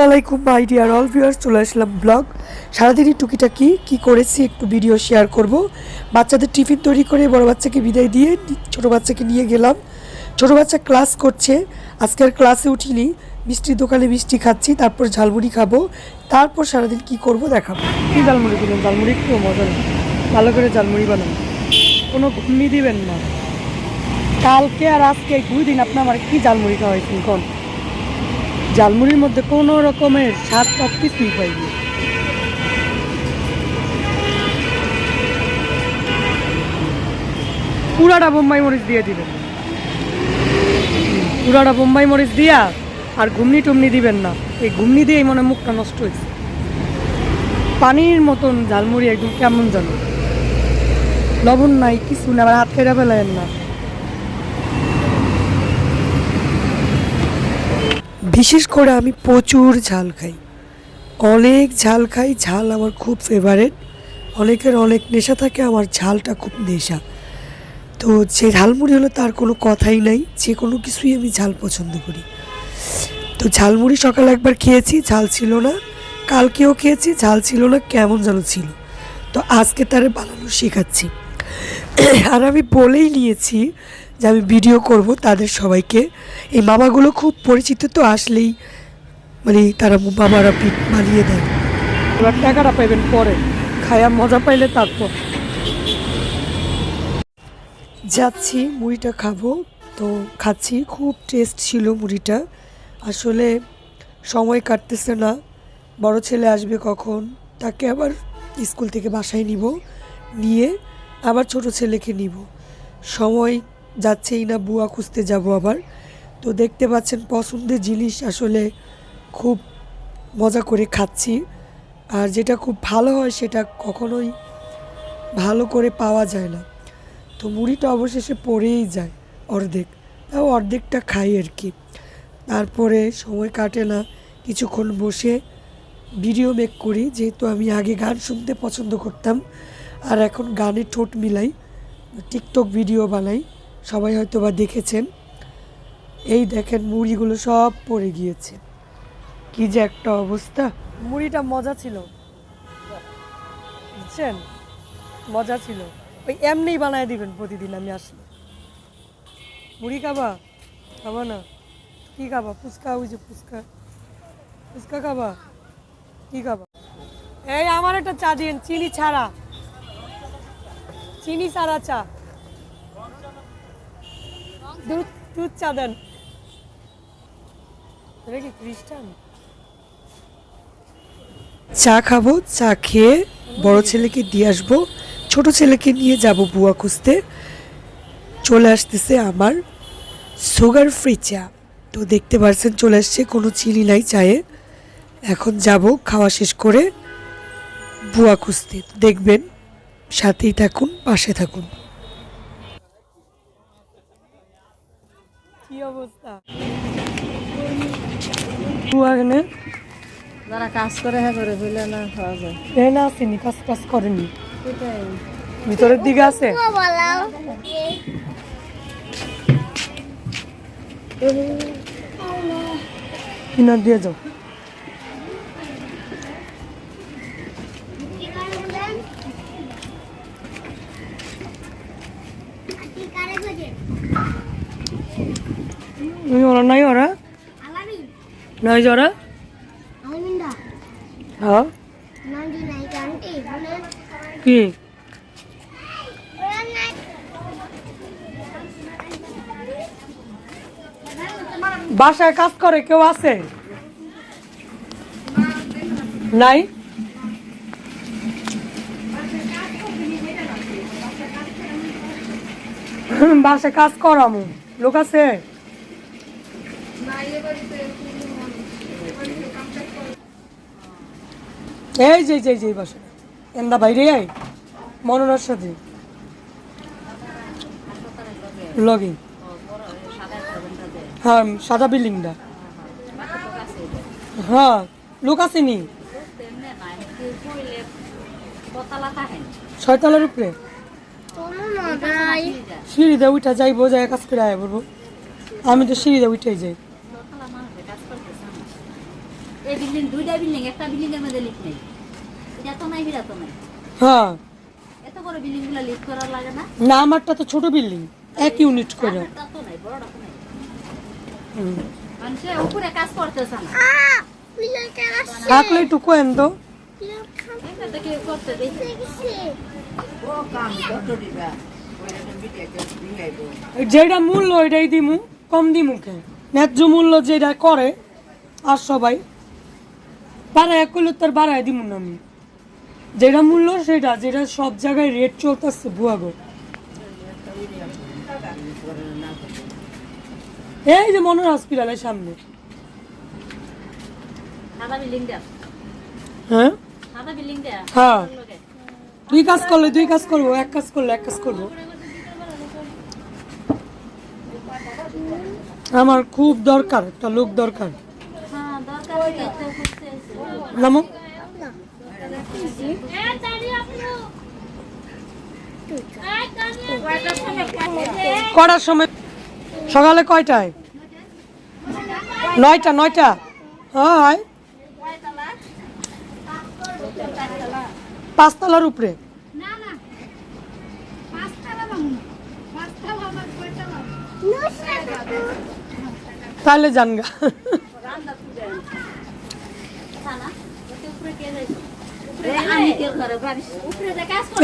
আসসালামাইকুম my dear all viewers চলে আসলাম blog সারাদিনই টুকিটাকি কি করেছি একটু ভিডিও শেয়ার করব। বাচ্চাদের টিফিন তৈরি করে বড় বাচ্চাকে বিদায় দিয়ে ছোট বাচ্চাকে নিয়ে গেলাম। ছোট বাচ্চা ক্লাস করছে। আজকে আর ক্লাসে উঠিনি। মিষ্টির দোকানে মিষ্টি খাচ্ছি, তারপর ঝালমুড়ি খাব। তারপর সারাদিন কি করব দেখাবো। কি ঝালমুড়ি দিলেন? ঝালমুড়ি একটু মজা নেই ভালো করে ঝালমুড়ি বানান। কোনো ঘুমনি দিবেন না। কালকে আর আজকে দুই দিন আপনি আমার কি ঝালমুড়ি খাওয়াইছেন? কোন? ঝালমুড়ির মধ্যে কোনো রকমের স্বাদ সব কিছুই পাইনি। পুরাটা বোম্বাই মরিচ দিয়ে দিবেন। পুরাটা বোম্বাই মরিচ দিয়া আর ঘুমনি টুমনি দিবেন না। এই ঘুমনি দিয়েই মনে মুখটা নষ্ট হয়েছে। পানির মতন ঝালমুড়ি একদম কেমন জানো লবণ নাই, কিছু না আবার হাত খেয়ে ফেলেন না। বিশেষ করে আমি প্রচুর ঝাল খাই। অনেক ঝাল খাই, ঝাল আমার খুব ফেভারেট অনেকের অনেক নেশা থাকে, আমার ঝালটা খুব নেশা। তো যে ঝালমুড়ি হলো তার কোনো কথাই নাই, যে কোনো কিছুই আমি ঝাল পছন্দ করি। তো ঝালমুড়ি সকালে একবার খেয়েছি, ঝাল ছিল না। কালকেও খেয়েছি, ঝাল ছিল না, কেমন যেন ছিল। তো আজকে তারে বানানো শেখাচ্ছি। আর আমি বলেই নিয়েছি যে আমি ভিডিও করব তাদের সবাইকে। এই মামাগুলো খুব পরিচিত তো আসলেই মানে তারা মামারা পিঠ বানিয়ে দেয়। এবার টাকাটা পাইবেন পরে। খায়া মজা পাইলে তারপর। যাচ্ছি মুড়িটা খাব। তো খাচ্ছি খুব টেস্ট ছিল মুড়িটা। আসলে সময় কাটতেছে না। বড় ছেলে আসবে কখন তাকে আবার স্কুল থেকে বাসায় নিব। নিয়ে আবার ছোট ছেলেকে নিব। সময় যাচ্ছেই না, বুয়া খুঁজতে যাব আবার। তো দেখতে পাচ্ছেন পছন্দের জিনিস আসলে খুব মজা করে খাচ্ছি। আর যেটা খুব ভালো হয় সেটা কখনোই ভালো করে পাওয়া যায় না। তো মুড়িটা অবশেষে পড়েই যায় অর্ধেক। তাও অর্ধেকটা খাই আর কি। তারপরে সময় কাটে না, কিছুক্ষণ বসে ভিডিও মেক করি, যেহেতু আমি আগে গান শুনতে পছন্দ করতাম। আর এখন গানে ঠোঁট মিলাই টিকটক ভিডিও বানাই। সবাই হয়তো বা দেখেছেন। এই দেখেন মুড়িগুলো সব পড়ে গিয়েছে। কি যে একটা অবস্থা। মুড়িটা মজা ছিল। বুঝছেন? মজা ছিল। ওই এমনিই বানায় দিবেন প্রতিদিন আমি আসলে। মুড়ি খাবা? খাবা না? কি খাবা? ফুচকা? ওই যে ফুচকা। ফুচকা খাবা? কি খাবা? এই আমার একটা চা দিন, চিনি ছাড়া। চিনি ছাড়া চা। দুধ দুধ চা খাব, চা খেয়ে বড় ছেলেকে দিয়ে আসব। ছোট ছেলেকে নিয়ে যাব বুয়া খুঁজতে। চলে আসতেছে আমার সুগার ফ্রি চা। তো দেখতে পারছেন, চলে আসছে, কোনো চিনি নাই চায়ে। এখন যাব খাওয়া শেষ করে বুয়া খুঁজতে। দেখবেন, সাথেই থাকুন, পাশে থাকুন। অবস্থা? এখানে যারা কাজ করে হ্যাঁ করে ফেলে না খাওয়া যায়। এ না আসেনি কাজ কাজ করেনি। সেটাই। ভিতরের দিকে আছে? কিনার দিয়ে যাও তুমি ওরা নাই ওরা নাই ওরা হ্যাঁ কি বাসায় কাজ করে কেউ আছে নাই বাসায় কাজ করামু লোক আছে এই যে যে যে বাসা এন্দা বাইরে আই মনোনার সাথে। লগিং হ্যাঁ সাদা বিল্ডিংটা। হ্যাঁ লোক আসেনি। ছয়তলার উপরে? সিঁড়িতে উঠা যাইবো যাই কাজ করে আয় বলব। আমি তো সিঁড়িতে উঠে যাই। এই বিল্ডিং দুইটা বিল্ডিং একটা বিল্ডিং এর মধ্যে লিফট নেই। এটা তো নাই নাই। হ্যাঁ। এত বড় বিল্ডিংগুলো লিফট করার লাগে না? না আমারটা তো ছোট বিল্ডিং এক ইউনিট করে। তো নাই বড়টা তো নাই। মানুষে উপরে কাজ করতেছে না। থাকলে একটু তো যেটা মূল্য ওইটাই দিমু কম দিমু কে। ন্যায্য মূল্য যেটা করে আর সবাই। বাড়ায় করলে তার বাড়ায় দিমু না আমি। যেটা মূল্য সেটা যেটা সব জায়গায় রেট চলতেছে বুয়াগো এই যে মনোর হসপিটালের সামনে। হ্যাঁ? হ্যাঁ। দুই কাজ করলে দুই কাজ করব এক কাজ করলে এক কাজ করব। আমার খুব দরকার একটা লোক দরকার। নামো কটার সময়? সকালে কয়টায়? নয়টা নয়টা? হয় পাঁচতলার উপরে? তাহলে জানগা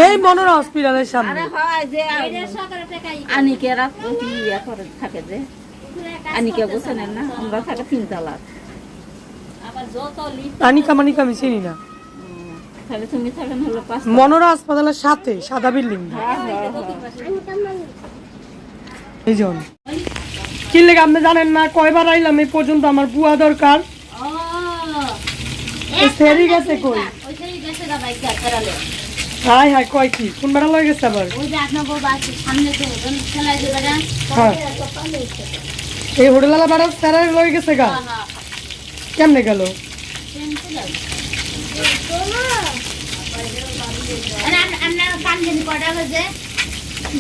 এই মনোরা হসপিটালের সামনে। আনিকে রাত করে থাকে যে? আনিকে বসেন না? আমরা থাকে তিনতলা আবার যত লিফট আনিকা মানিকা আমি চিনি না। তাহলে তুমি থাকেন হলো পাঁচ মনোরা হাসপাতালের সাথে সাদা বিল্ডিং এই জন কি লেগে আপনি জানেন না? কয়বার আইলাম এই পর্যন্ত আমার বুয়া দরকার। এই সেরি গেছে কই? ওই যে গেছে গা বাইক ফেরালে। হাই হাই কয় কি? কোন বেড়া লয়ে গেছে আবার? ওই যে আপনার বউ বাস সামনে যে ওজন খেলায় যে বেড়া হ্যাঁ। এই হোটেলালা বেড়া স্যারা লয়ে গেছে গা। কেমনে গেল?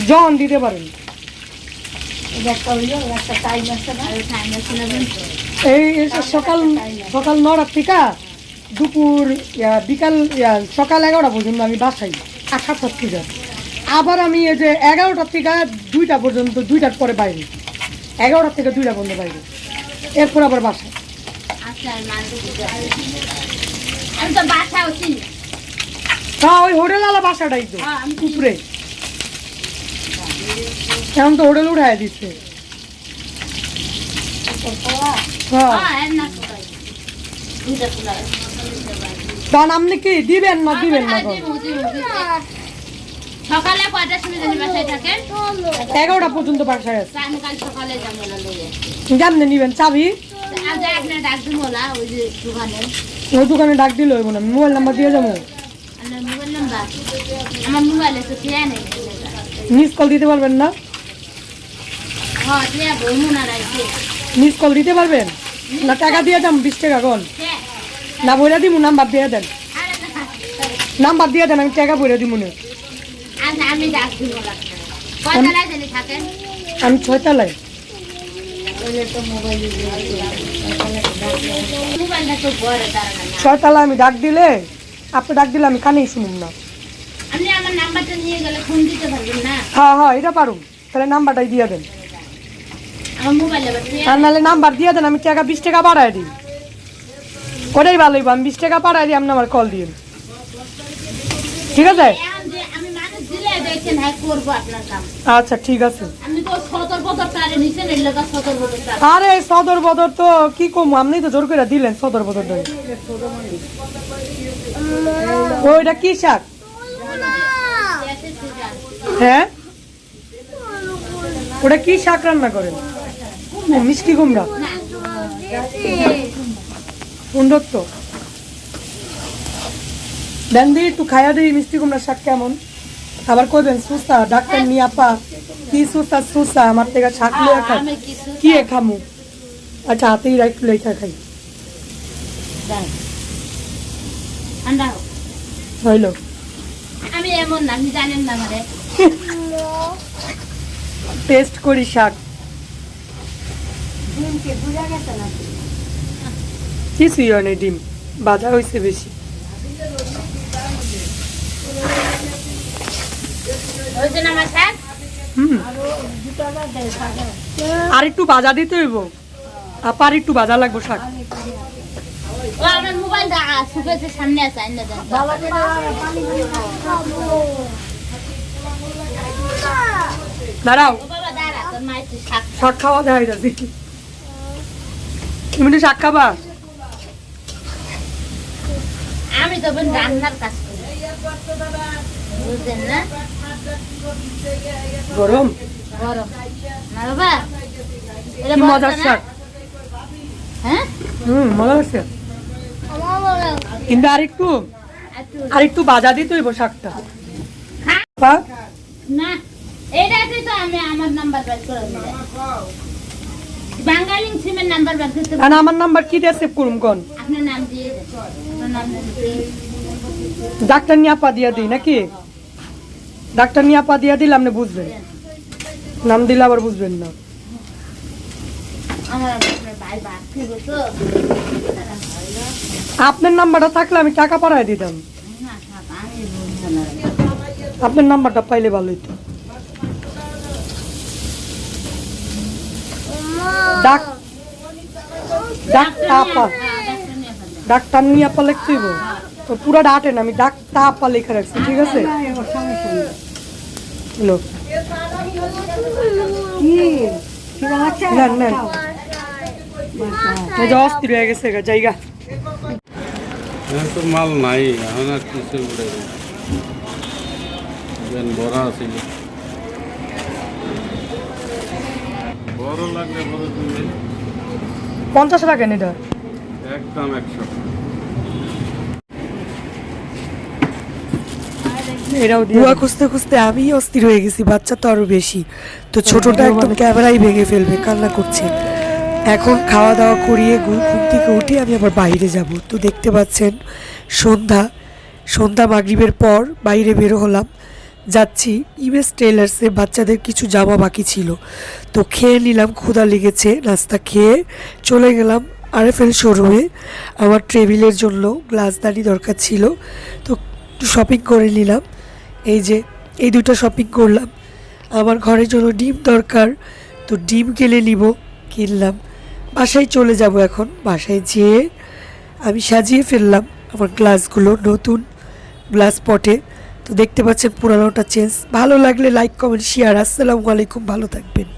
জানি দিতে পারেন। আছে না? টাইম আছে না এই সকাল সকাল নটার থেকে দুপুর ইয়া, বিকাল ইয়া, সকাল এগারোটা পর্যন্ত আমি বাসাই আর সাতটার থেকে। আবার আমি এই যে এগারোটার থেকে দুইটা পর্যন্ত দুইটার পরে বাইরে। এগারোটার থেকে দুইটা পর্যন্ত বাইরে। এরপর আবার বাসায়। আচ্ছা তা ওই হোটেল আলা বাসাটাই তো হ্যাঁ, আমি উপরে। এখন তো হোটেল উঠাই দিচ্ছে। হ্যাঁ হ্যাঁ এর না কোথায় দুইটা তোলা কারণ আপনি কি দিবেন না দিবেন না এখন? সকালে কয়টার সময় জানি বাসায় থাকেন এগারোটা পর্যন্ত বাসায় আছে। আমি কাল সকালে যাব না লইয়ে নিবেন চাবি? আজ আপনার ডাক দিব না ওই যে দোকানে। ওই দোকানে ডাক দিলে হইব না মোবাইল নাম্বার দিয়ে যাব। Mobile number? আমার মোবাইলে তো খেয়ে নেই। মিস কল দিতে পারবেন না? হ্যাঁ দিয়ে বলব না মিস কল দিতে পারবেন? না টাকা দিয়ে যাম বিশ টাকা কোন? হ্যাঁ। না বইরা দিব নাম্বার দিয়ে দেন। আরে না নাম্বার দিয়ে দেন আমি টাকা বইরা দিব না। আমি ছয়তলায়। ছয়তলায় আমি ডাক দিলে আপনি ডাক দিলে আমি কানেই শুনুন না। হ্যাঁ হ্যাঁ এটা পারুন তাহলে নাম্বারটাই দিয়ে দেন। আর নাহলে নাম্বার দিয়ে দেন আমি টাকা বিশ টাকা বাড়াই দিই। ওটাই ভালো হইব আমি বিশ টাকা বাড়াই দিই আপনি আমার কল দিন ঠিক আছে হ্যাঁ আচ্ছা ঠিক আছে আরে সদর বদর তো কি কম আপনি তো জোর করে দিলেন সদর বদর ওইটা কি শাক হ্যাঁ ওটা কি শাক রান্না করেন মিষ্টি কুমড়া সুন্দর দেন দিই একটু খাইয়া দিই মিষ্টি কুমড়া শাক কেমন? আবার কইবেন সুস্তা ডাক্তার নিয়ে আপা কি সুস্তা সুস্তা আমার থেকে শাক লিয়ে খাই কি খামু? আচ্ছা হাতেই একটু লেখা খাই। হইল। আমি এমন না আপনি জানেন না মানে টেস্ট করি শাক। কিছুই হয় না ডিম বাজা হয়েছে বেশি আর একটু বাজা দিতে হইব। আপা আর একটু বাজা লাগবো শাক। দাঁড়াও। শাক। খাওয়া দেখা যাচ্ছে তুমি তো শাক খাবা? আমি তো বোন রান্নার কাজ করি বুঝলেন না? গরম? গরম। না বাবা এটা মজার না? হ্যাঁ? হুম মজা কিন্তু বাজা দিতে হইব শাকটা। না তো আমি আমার নাম্বার করে বাঙালি সিমের নাম্বার বের করতে আর আমার নাম্বার কি দিয়ে সেভ করুম কোন? আপনার নাম দিয়ে আপনার নাম দিয়ে ডাক্তার নিয়ে আপা দিয়া দিই নাকি? ডাক্তার নিয়ে আপা দিয়া দিলে আপনি বুঝবেন? নাম দিলে আবার বুঝবেন না। আপনার তো। নাম্বারটা থাকলে আমি টাকা পাঠাই দিতাম। না না আপনার নাম্বারটা পাইলে ভালো হইতো। ডাক ডাক্তার আপা ডাক্তার নিয়ে আপা লিখতে হইব তো পুরো ডাটেন আমি ডাক্তার আপা লেখা রাখছি ঠিক আছে হ্যালো নেন নেন এই যে অস্থির হয়ে গেছে গা, জায়গা এখন তো মাল নাই এখন আর কিছু উঠে যেন বড় লাগলে বড় তুমি পঞ্চাশ টাকা এটা একদম একশো। খুঁজতে খুঁজতে আমি অস্থির হয়ে গেছি বাচ্চা তো আরও বেশি। তো ছোটটা একদম ক্যামেরাই ভেঙে ফেলবে কান্না করছে। এখন খাওয়া দাওয়া করিয়ে ঘুম ঘুম থেকে উঠে আমি আবার বাইরে যাব। তো দেখতে পাচ্ছেন সন্ধ্যা। সন্ধ্যা মাগরিবের পর বাইরে বেরো হলাম। যাচ্ছি। ইমেজ টেলার্সে বাচ্চাদের কিছু জামা বাকি ছিল। তো খেয়ে নিলাম, ক্ষুধা লেগেছে, নাস্তা খেয়ে চলে গেলাম আর এফ আরএফএল শোরুমে। আমার টেবিলের জন্য গ্লাসদানি দরকার ছিল, তো শপিং করে নিলাম। এই যে, এই দুটো শপিং করলাম। আমার ঘরের জন্য ডিম দরকার, তো ডিম কিনে নিব, কিনলাম। বাসায় চলে যাব এখন, বাসায় যেয়ে আমি সাজিয়ে ফেললাম আমার গ্লাসগুলো নতুন গ্লাস পটে। তো দেখতে পাচ্ছেন পুরানোটা চেঞ্জ ভালো লাগলে লাইক কমেন্ট শেয়ার আসসালামু আলাইকুম ভালো থাকবেন।